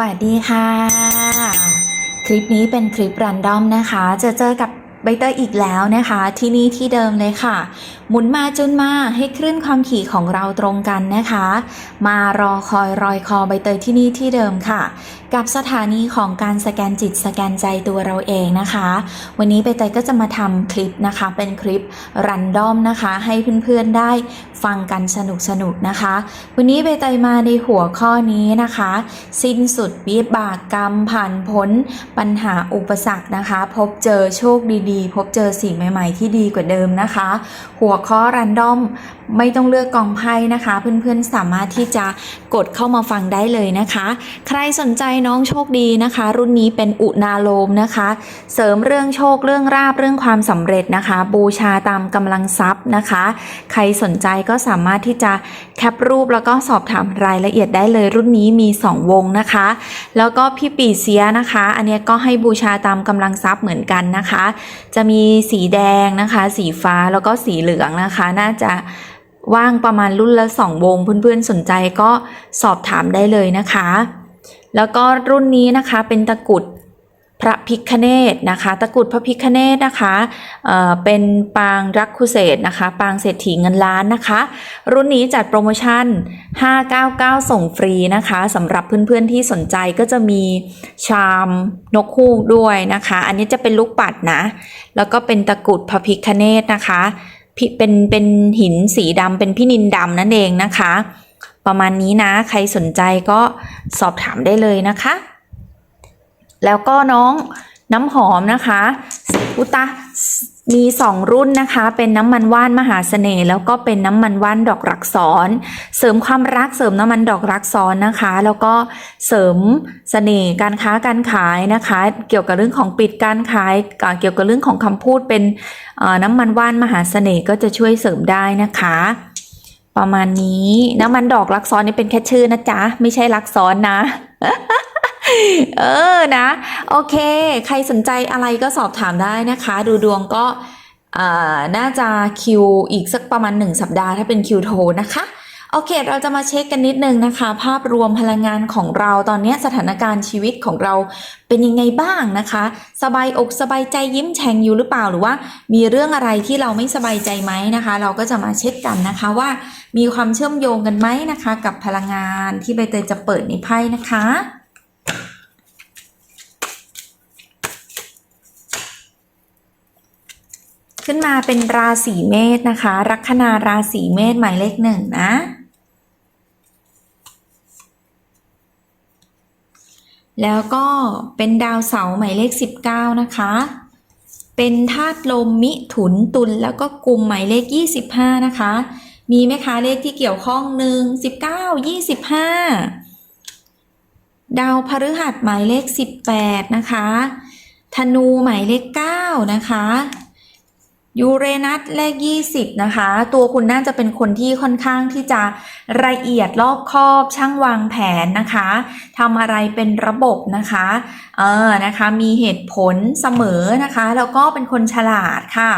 วัสดีค่ะ คลิปนี้เป็นคลิปรันดอมนะคะ จะเจอกับใบเตยอีกแล้วนะคะ ที่นี่ที่เดิมเลยค่ะ หมุนมาจนมาให้คลื่นความถี่ของเราตรงกันนะคะ มารอคอยรอยคอใบเตยที่นี่ที่เดิมค่ะ กับสถานีของการสแกนจิตสแกนใจตัวเราเองนะคะ วันนี้ใบเตยก็จะมาทำคลิปนะคะ เป็นคลิปรันดอมนะคะ ให้เพื่อนๆได้ฟังกันสนุกๆนะคะ วันนี้ใบเตยมาในหัวข้อนี้นะคะ สิ้นสุดวิบากกรรมผ่านพ้นปัญหาอุปสรรคนะคะ พบเจอโชคดีๆ พบเจอสิ่งใหม่ ๆ ที่ดีกว่าเดิมนะคะ หัวข้อรันดอม ไม่ต้องเลือกกองไพ่นะคะ เพื่อนๆสามารถที่จะกดเข้ามาฟังได้เลยนะคะ ใครสนใจน้องโชคดีนะคะ รุ่นนี้เป็นอุณาโลมนะคะ เสริมเรื่องโชคเรื่องราบเรื่องความสำเร็จนะคะ บูชาตามกำลังทรัพย์นะคะ ใครสนใจก็สามารถที่จะแคปรูปแล้วก็สอบถามรายละเอียดได้เลย รุ่นนี้มี 2 วงนะคะ แล้วก็พี่ปีเสียนะคะ อันนี้ก็ให้บูชาตามกำลังทรัพย์เหมือนกันนะคะ จะมีสีแดงนะคะ สีฟ้าแล้วก็สีเหลืองนะคะ น่าจะ ว่างประมาณรุ่นละ 2 วง เพื่อนๆสนใจก็สอบถามได้เลยนะคะ แล้วก็รุ่นนี้นะคะเป็นตะกรุดพระพิคเนตนะคะ ตะกรุดพระพิคเนตนะคะเอ่อเป็นปางรักคุเศษนะคะ ปางเศรษฐีเงินล้านนะคะ รุ่นนี้จัดโปรโมชั่น 599 ส่งฟรีนะคะสำหรับเพื่อนๆที่สนใจก็จะมีชามนกฮูกด้วยนะคะ อันนี้จะเป็นลูกปัดนะ แล้วก็เป็นตะกรุดพระพิคเนตนะคะ เป็นเป็นหินสีดำเป็นพินินดำนั่นเองนะคะ ประมาณนี้นะใครสนใจก็สอบถามได้เลยนะคะ แล้วก็น้องน้ำหอมนะคะอุตะ มี2รุ่นนะคะ เป็นน้ำมันว่านมหาเสน่ห์แล้วก็เป็นน้ำมันว่านดอกรักซ้อน เสริมความรักเสริมน้ำมันดอกรักซ้อนนะคะ แล้วก็เสริมเสน่ห์การค้าการขายนะคะ เกี่ยวกับเรื่องของปิดการขายเอ่อเกี่ยวกับเรื่องของคำพูดเป็นน้ำมันว่านมหาเสน่ห์ก็จะช่วยเสริมได้นะคะ ประมาณนี้น้ำมันดอกรักซ้อนนี่เป็นแค่ชื่อนะจ๊ะไม่ใช่รักซ้อนนะ เออนะ โอเค ใครสนใจอะไรก็สอบถามได้นะคะ ดูดวงก็น่าจะคิวอีกสักประมาณ 1 สัปดาห์ถ้าเป็นคิวโทนะคะโอเค เราจะมาเช็คกันนิดนึงนะคะ ภาพรวมพลังงานของเราตอนนี้สถานการณ์ชีวิตของเราเป็นยังไงบ้างนะคะ สบายอกสบายใจยิ้มแฉ่งอยู่หรือเปล่าหรือว่า มีเรื่องอะไรที่เราไม่สบายใจไหมนะคะ เราก็จะมาเช็คกันนะคะว่า มีความเชื่อมโยงกันไหมนะคะ กับพลังงานที่ใบเตยจะเปิดในไพ่นะคะ ขึ้นมาเป็นราศีเมษนะคะ ลัคนาราศีเมษหมายเลขหนึ่งนะ แล้วก็เป็นดาวเสาร์หมายเลข 19 นะคะ เป็นธาตุลมมิถุนตุลแล้วก็กลุ่มหมายเลข 25 นะคะ มีไหมคะเลขที่เกี่ยวข้องหนึ่ง19 25ดาวพฤหัสหมายเลข 18 นะคะ ธนูหมายเลข 9 นะคะ ยูเรนัสเลข 20 นะคะ ตัวคุณน่าจะเป็นคนที่ค่อนข้างที่จะละเอียดรอบคอบช่างวางแผนนะคะทำอะไรเป็นระบบนะคะเออนะคะมีเหตุผลเสมอนะคะ แล้วก็เป็นคนฉลาดค่ะ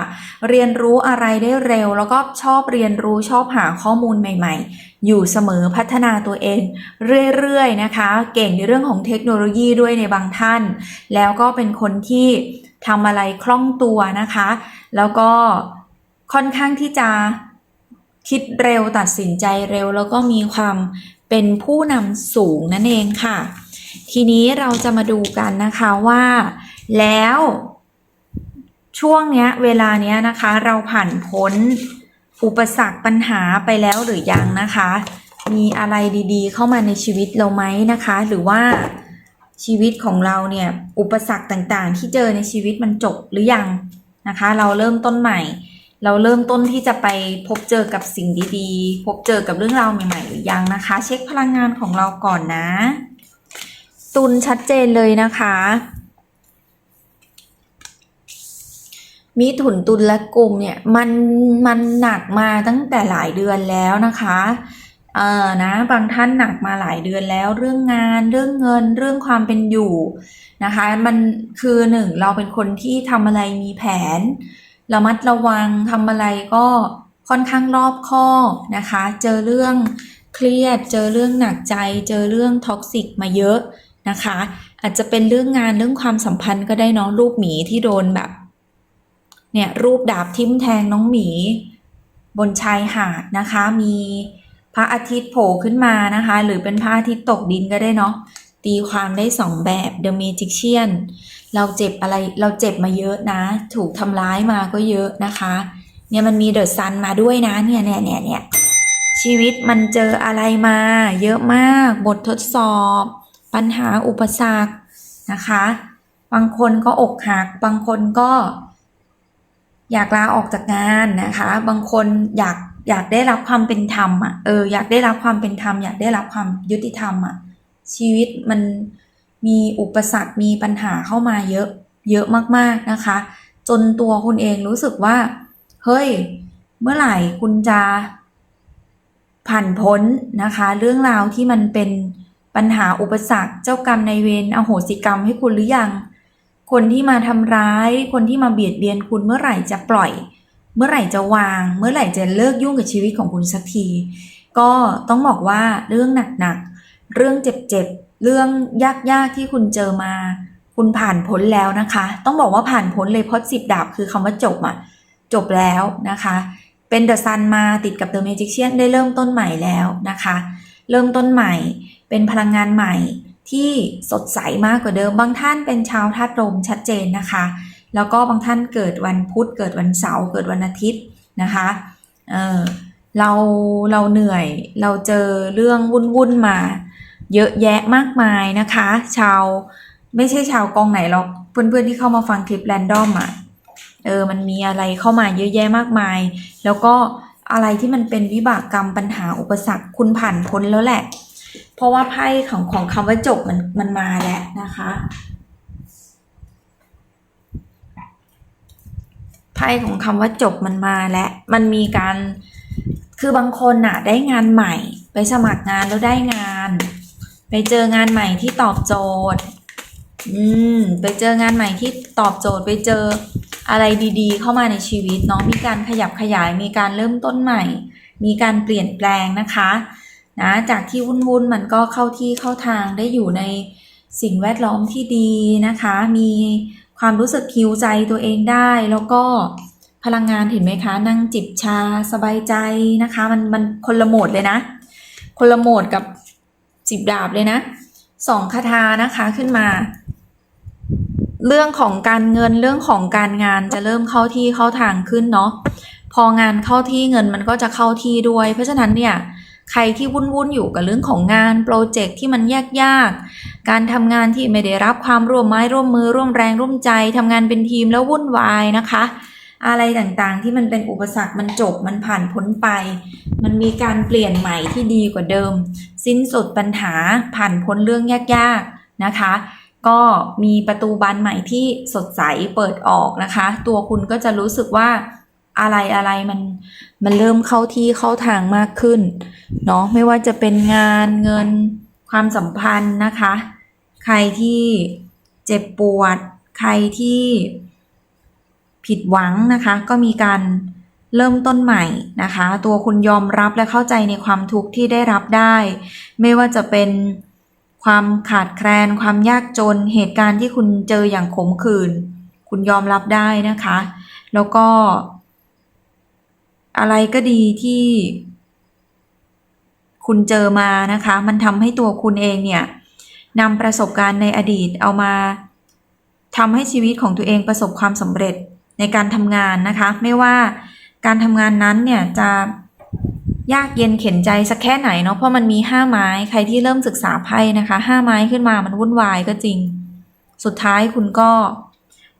เรียนรู้อะไรได้เร็ว แล้วก็ชอบเรียนรู้ชอบหาข้อมูลใหม่ ๆ อยู่เสมอพัฒนาตัวเองเรื่อยๆนะคะ เก่งในเรื่องของเทคโนโลยีด้วยในบางท่าน แล้วก็เป็นคนที่ทำอะไรคล่องตัวนะคะ แล้วก็ค่อนข้างที่จะคิดเร็วตัดสินใจเร็ว แล้วก็มีความเป็นผู้นำสูงนั่นเองค่ะ ทีนี้เราจะมาดูกันนะคะว่า แล้วช่วงเนี้ยเวลาเนี้ยนะคะเราผ่านพ้น อุปสรรคปัญหาไปแล้วหรือยังนะคะ มีอะไรดีๆ เข้ามาในชีวิตเราไหมนะคะ หรือว่าชีวิตของเราเนี่ย อุปสรรคต่างๆ ที่เจอในชีวิตมันจบหรือยังนะคะ เราเริ่มต้นใหม่ เราเริ่มต้นที่จะไปพบเจอกับสิ่งดีๆ พบเจอกับเรื่องราวใหม่ ๆ หรือยังนะคะ เช็คพลังงานของเราก่อนนะ ตุนชัดเจนเลยนะคะ มีถุนตุนและกลุ่มเนี่ยมันมันหนักมาตั้งแต่หลายเดือนแล้วนะคะเออนะบางท่านหนักมาหลายเดือนแล้ว เรื่องงานเรื่องเงิน เรื่องความเป็นอยู่นะคะ มันคือหนึ่งเราเป็นคนที่ทำอะไรมีแผนระมัดระวังทำอะไรก็ค่อนข้างรอบคอบนะคะ เจอเรื่องเครียด เจอเรื่องหนักใจ เจอเรื่องท็อกซิกมาเยอะนะคะ อาจจะเป็นเรื่องงานเรื่องความสัมพันธ์ก็ได้เนาะรูปหมีที่โดนแบบ เนี่ยรูปดาบทิ่มแทงน้องหมี บนชายหาดนะคะ มีพระอาทิตย์โผล่ขึ้นมานะคะ หรือเป็นพระอาทิตย์ตกดินก็ได้เนาะตีความได้สองแบบ The Magician เราเจ็บอะไรเราเจ็บมาเยอะนะ ถูกทำร้ายมาก็เยอะนะคะ เนี่ยมันมีเดอะซันมาด้วยนะเนี่ยเนี่ยเนี่ยเนี่ยชีวิตมันเจออะไรมา เยอะมาก บททดสอบ ปัญหาอุปสรรคนะคะ บางคนก็อกหัก บางคนก็ อยากลาออกจากงานนะคะ บางคนอยากอยากได้รับความเป็นธรรมอะเอออยากได้รับความเป็นธรรมอยากได้รับความยุติธรรมอะชีวิตมันมีอุปสรรคมีปัญหาเข้ามาเยอะเยอะมากๆนะคะ จนตัวคุณเองรู้สึกว่า เฮ้ย เมื่อไหร่คุณจะ ผ่านพ้นนะคะ เรื่องราวที่มันเป็นปัญหาอุปสรรคเจ้ากรรมในายเวรอโหสิกรรมให้คุณหรือยัง คนที่มาทำร้าย คนที่มาเบียดเบียนคุณเมื่อไหร่จะปล่อย เมื่อไหร่จะวาง เมื่อไหร่จะเลิกยุ่งกับชีวิตของคุณสักที ก็ต้องบอกว่าเรื่องหนักๆ เรื่องเจ็บๆ เรื่องยากๆ ที่คุณเจอมา คุณผ่านพ้นแล้วนะคะ ต้องบอกว่าผ่านพ้นเลยเพราะสิบดาบคือคำว่าจบอะจบแล้วนะคะ เป็นเดอะซันมาติดกับเดอะเมจิเชียนได้เริ่มต้นใหม่แล้วนะคะ เริ่มต้นใหม่ เป็นพลังงานใหม่ ที่สดใสมากกว่าเดิม บางท่านเป็นชาวธาตุลมชัดเจนนะคะ แล้วก็บางท่านเกิดวันพุธเกิดวันเสาร์เกิดวันอาทิตย์นะคะเออเราเราเหนื่อยเราเจอเรื่องวุ่นวุ่นมา เยอะแยะมากมายนะคะ ชาวไม่ใช่ชาวกองไหนหรอกเพื่อนๆที่เข้ามาฟังคลิปแรนดอมอะเออมันมีอะไรเข้ามาเยอะแยะมากมาย แล้วก็อะไรที่มันเป็นวิบากกรรมปัญหาอุปสรรคคุณผ่านพ้นแล้วแหละ ราะว่าไพ่ของของคำว่าจบมันมันมาแล้วนะคะไพ่ของคำว่าจบมันมาแล้วมันมีการคือบางคนน่ะได้งานใหม่ ไปสมัครงานแล้วได้งาน ไปเจองานใหม่ที่ตอบโจทย์ อืมไปเจองานใหม่ที่ตอบโจทย์ไปเจออะไรดีๆ เข้ามาในชีวิตเนาะมีการขยับขยายมีการเริ่มต้นใหม่ มีการเปลี่ยนแปลงนะคะ นะจากที่วุ่นๆมันก็เข้าที่เข้าทางได้อยู่ในสิ่งแวดล้อมที่ดีนะคะ มีความรู้สึกคิวใจตัวเองได้ แล้วก็พลังงานเห็นไหมคะ นั่งจิบชาสบายใจนะคะ มันมันคนละโหมดเลยนะ คนละโหมดกับจิบดาบเลยนะสองคาถานะคะขึ้นมา เรื่องของการเงินเรื่องของการงานจะเริ่มเข้าที่เข้าทางขึ้นเนาะพองานเข้าที่เงินมันก็จะเข้าที่ด้วย เพราะฉะนั้นเนี่ย ใครที่วุ่นวุ่นอยู่กับเรื่องของงานโปรเจกต์ที่มันยากยากๆการทำงานที่ไม่ได้รับความร่วมไม้ร่วมมือร่วมแรงร่วมใจทำงานเป็นทีมแล้ววุ่นวายนะคะ อะไรต่างๆที่มันเป็นอุปสรรคมันจบมันผ่านพ้นไป มันมีการเปลี่ยนใหม่ที่ดีกว่าเดิม สิ้นสุดปัญหาผ่านพ้นเรื่องยากๆนะคะก็มีประตูบานใหม่ที่สดใสเปิดออกนะคะ ตัวคุณก็จะรู้สึกว่า อะไรอะไรมันมันเริ่มเข้าที่เข้าทางมากขึ้นเนาะไม่ว่าจะเป็นงานเงินความสัมพันธ์นะคะ ใครที่เจ็บปวด ใครที่ผิดหวังนะคะ ก็มีการเริ่มต้นใหม่นะคะ ตัวคุณยอมรับและเข้าใจในความทุกข์ที่ได้รับได้ ไม่ว่าจะเป็นความขาดแคลน ความยากจนเหตุการณ์ที่คุณเจออย่างขมขื่นคุณยอมรับได้นะคะ แล้วก็ อะไรก็ดีที่ คุณเจอมานะคะ มันทำให้ตัวคุณเองเนี่ยนำประสบการณ์ในอดีตเอามาทำให้ชีวิตของตัวเองประสบความสำเร็จในการทำงานนะคะ ไม่ว่าการทำงานนั้นเนี่ยจะยากเย็นเข็นใจสักแค่ไหนเนาะเพราะมันมีห้าไม้ใครที่เริ่มศึกษาไพ่นะคะห้าไม้ขึ้นมามันวุ่นวายก็จริง สุดท้ายคุณก็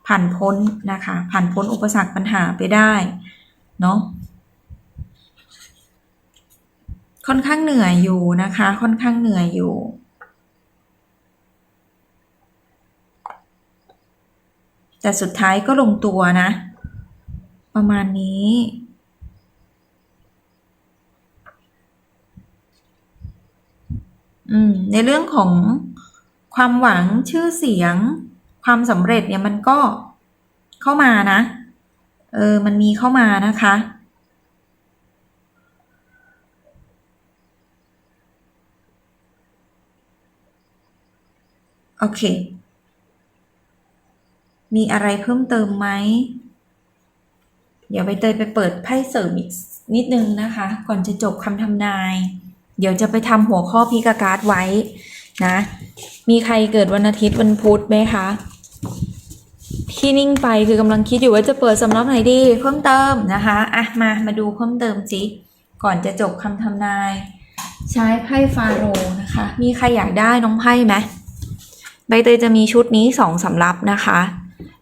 ผ่านพ้นนะคะ ผ่านพ้นอุปสรรคปัญหาไปได้เนาะ ค่อนข้างเหนื่อยอยู่นะคะ ค่อนข้างเหนื่อยอยู่ แต่สุดท้ายก็ลงตัวนะ ประมาณนี้ในเรื่องของความหวังชื่อเสียง ความสำเร็จเนี่ยมันก็เข้ามานะ เออ มันมีเข้ามานะคะ โอเค มีอะไรเพิ่มเติมไหม เดี๋ยวใบเตยไปเปิดไพ่เสริมอีกนิดนึงนะคะ ก่อนจะจบคำทำนาย เดี๋ยวจะไปทำหัวข้อพิกาการ์ดไว้นะ มีใครเกิดวันอาทิตย์วันพุธไหมคะที่นิ่งไปคือกำลังคิดอยู่ว่าจะเปิดสำรับไหนดี เพิ่มเติมนะคะอะมามาดูเพิ่มเติมสิก่อนจะจบคำทำนาย ใช้ไพ่ฟาโรนะคะ มีใครอยากได้น้องไพ่ไหม ใบเตยจะมีชุดนี้สองสำรับนะคะ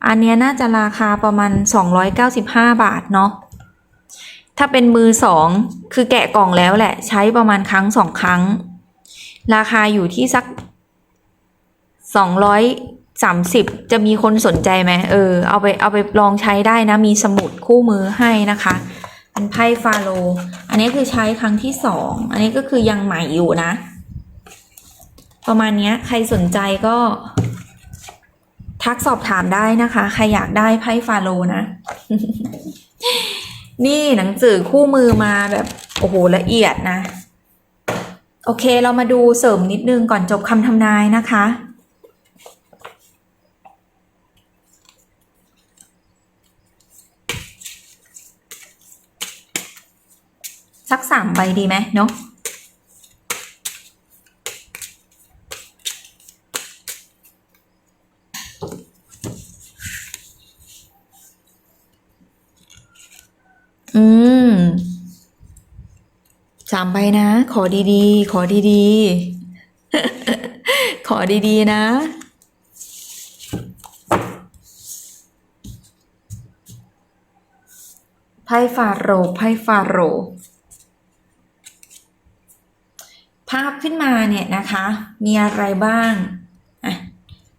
อันเนี้ยน่าจะราคาประมาณ 295 บาทเนาะถ้าเป็นมือสองคือแกะกล่องแล้วแหละ ใช้ประมาณครั้งสองครั้ง ราคาอยู่ที่สัก 230 จะมีคนสนใจไหมเออเอาไปเอาไปลองใช้ได้นะ มีสมุดคู่มือให้นะคะเป็นไพ่ฟาโล อันนี้คือใช้ครั้งที่สองอันนี้ก็คือยังใหม่อยู่นะ ประมาณนี้ใครสนใจก็ ทักสอบถามได้นะคะ ใครอยากได้ไพ่ฟาโลนะ นี่หนังสือคู่มือมาแบบโอ้โหละเอียดนะ โอเคเรามาดูเสริมนิดนึงก่อนจบคำทำนายนะคะสักสามใบดีไหมเนาะ อืมสามใบนะ ขอดีๆ ขอดีๆ ขอดีๆ นะ ไพ่ฟาโรห์ไพ่ฟาโรห์ภาพขึ้นมาเนี่ยนะคะ มีอะไรบ้างอะ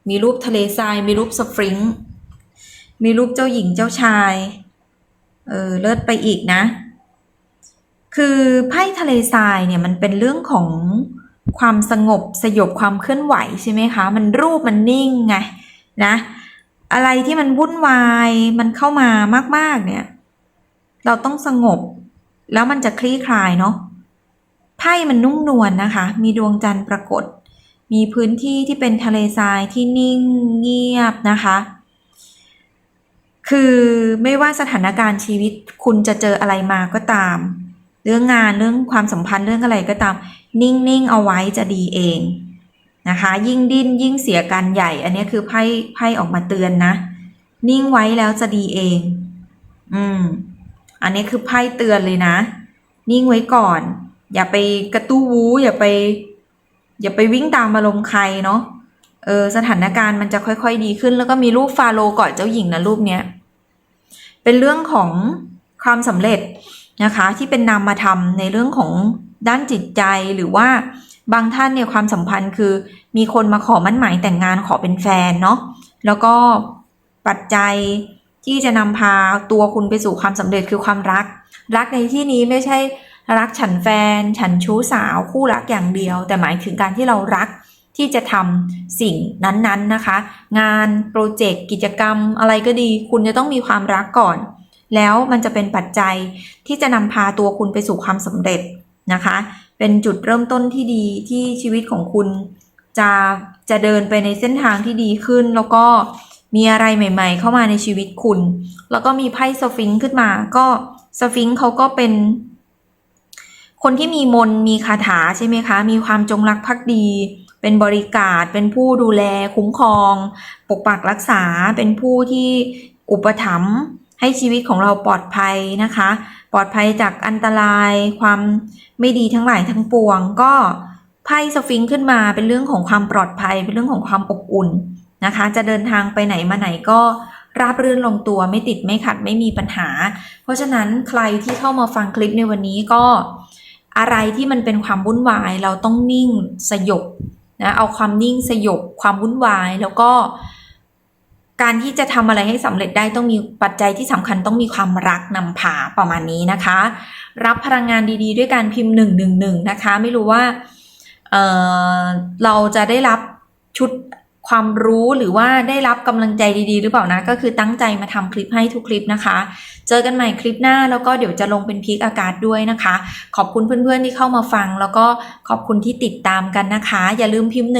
มีรูปทะเลทราย มีรูปสฟริง มีรูปเจ้าหญิงเจ้าชาย เออเลิศไปอีกนะ คือไพ่ทะเลทรายเนี่ยมันเป็นเรื่องของความสงบสยบความเคลื่อนไหวใช่ไหมคะ มันรูปมันนิ่งไงนะ อะไรที่มันวุ่นวายมันเข้ามามาก ๆ เนี่ย เราต้องสงบ แล้วมันจะคลี่คลายเนาะไพ่มันนุ่มนวลนะคะ มีดวงจันทร์ปรากฏ มีพื้นที่ที่เป็นทะเลทรายที่นิ่งเงียบนะคะ คือไม่ว่าสถานการณ์ชีวิตคุณจะเจออะไรมาก็ตาม เรื่องงานเรื่องความสัมพันธ์เรื่องอะไรก็ตาม นิ่ง ๆ เอาไว้จะดีเองนะคะ ยิ่งดิ้นยิ่งเสียการใหญ่ อันนี้คือไพ่ไพ่ออกมาเตือนนะ นิ่งไว้แล้วจะดีเอง อืม อันนี้คือไพ่เตือนเลยนะ นิ่งไว้ก่อน อย่าไปกระตู้วูอย่าไป อย่าไปวิ่งตามอารมณ์ใครเนาะเออสถานการณ์มันจะค่อยๆดีขึ้น แล้วก็มีรูปฟาโรกอดเจ้าหญิงนะรูปเนี้ย เป็นเรื่องของความสำเร็จนะคะที่เป็นนามธรรมในเรื่องของด้านจิตใจหรือว่าบางท่านเนี่ยความสัมพันธ์คือมีคนมาขอมั่นหมายแต่งงานขอเป็นแฟนเนาะแล้วก็ปัจจัยที่จะนำพาตัวคุณไปสู่ความสำเร็จคือความรัก รักในที่นี้ไม่ใช่รักฉันแฟน ฉันชู้สาวคู่รักอย่างเดียว แต่หมายถึงการที่เรารัก ที่จะทำสิ่งนั้นๆนะคะ งานโปรเจกต์กิจกรรมอะไรก็ดี คุณจะต้องมีความรักก่อน แล้วมันจะเป็นปัจจัยที่จะนำพาตัวคุณไปสู่ความสำเร็จนะคะ เป็นจุดเริ่มต้นที่ดีที่ชีวิตของคุณ จะจะเดินไปในเส้นทางที่ดีขึ้น แล้วก็มีอะไรใหม่ ๆ เข้ามาในชีวิตคุณ แล้วก็มีไพ่สฟิงค์ขึ้นมา ก็สฟิงค์เขาก็เป็นคนที่มีมนต์มีคาถาใช่ไหมคะ มีความจงรักภักดี เป็นบริการเป็นผู้ดูแลคุ้มครอง ปกปักรักษา เป็นผู้ที่อุปถัมภ์ให้ชีวิตของเราปลอดภัยนะคะ ปลอดภัยจากอันตรายความไม่ดีทั้งหลายทั้งปวง ก็ไพ่สฟิงค์ขึ้นมาเป็นเรื่องของความปลอดภัย เป็นเรื่องของความอบอุ่นนะคะ จะเดินทางไปไหนมาไหนก็ราบรื่นลงตัวไม่ติดไม่ขัดไม่มีปัญหา เพราะฉะนั้นใครที่เข้ามาฟังคลิปในวันนี้ก็ อะไรที่มันเป็นความวุ่นวายเราต้องนิ่งสยบ นะเอาความนิ่งสยบความวุ่นวายแล้วก็ การที่จะทำอะไรให้สำเร็จได้ต้องมีปัจจัยที่สำคัญต้องมีความรักนำพาประมาณนี้นะคะ รับพลังงานดีๆ ด้วยการพิมพ์หนึ่งหนึ่งหนึ่งนะคะ ไม่รู้ว่าเเราจะได้รับชุด ความรู้หรือว่าได้รับกำลังใจดีๆ หรือเปล่านะ ก็คือตั้งใจมาทำคลิปให้ทุกคลิปนะคะ เจอกันใหม่คลิปหน้าแล้วก็เดี๋ยวจะลงเป็นพีคอากาศด้วยนะคะ ขอบคุณเพื่อนๆที่เข้ามาฟัง แล้วก็ขอบคุณที่ติดตามกันนะคะ อย่าลืมพิมพ์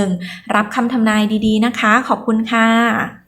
111 รับคำทำนายดีๆนะคะ ขอบคุณค่ะ